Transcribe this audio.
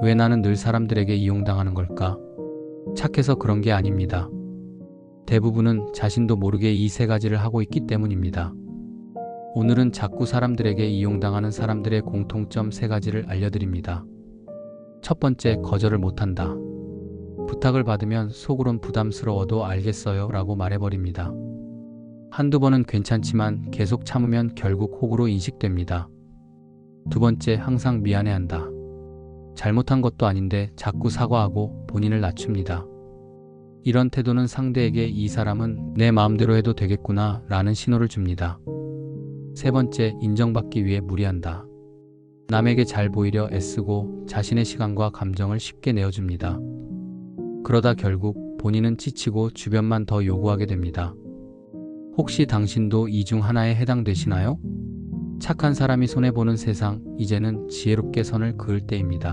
왜 나는 늘 사람들에게 이용당하는 걸까? 착해서 그런 게 아닙니다. 대부분은 자신도 모르게 이 세 가지를 하고 있기 때문입니다. 오늘은 자꾸 사람들에게 이용당하는 사람들의 공통점 세 가지를 알려드립니다. 첫 번째, 거절을 못한다. 부탁을 받으면 속으론 부담스러워도 알겠어요 라고 말해버립니다. 한두 번은 괜찮지만 계속 참으면 결국 혹으로 인식됩니다. 두 번째, 항상 미안해한다. 잘못한 것도 아닌데 자꾸 사과하고 본인을 낮춥니다. 이런 태도는 상대에게 이 사람은 내 마음대로 해도 되겠구나 라는 신호를 줍니다. 세 번째, 인정받기 위해 무리한다. 남에게 잘 보이려 애쓰고 자신의 시간과 감정을 쉽게 내어줍니다. 그러다 결국 본인은 지치고 주변만 더 요구하게 됩니다. 혹시 당신도 이 중 하나에 해당되시나요? 착한 사람이 손해보는 세상, 이제는 지혜롭게 선을 그을 때입니다.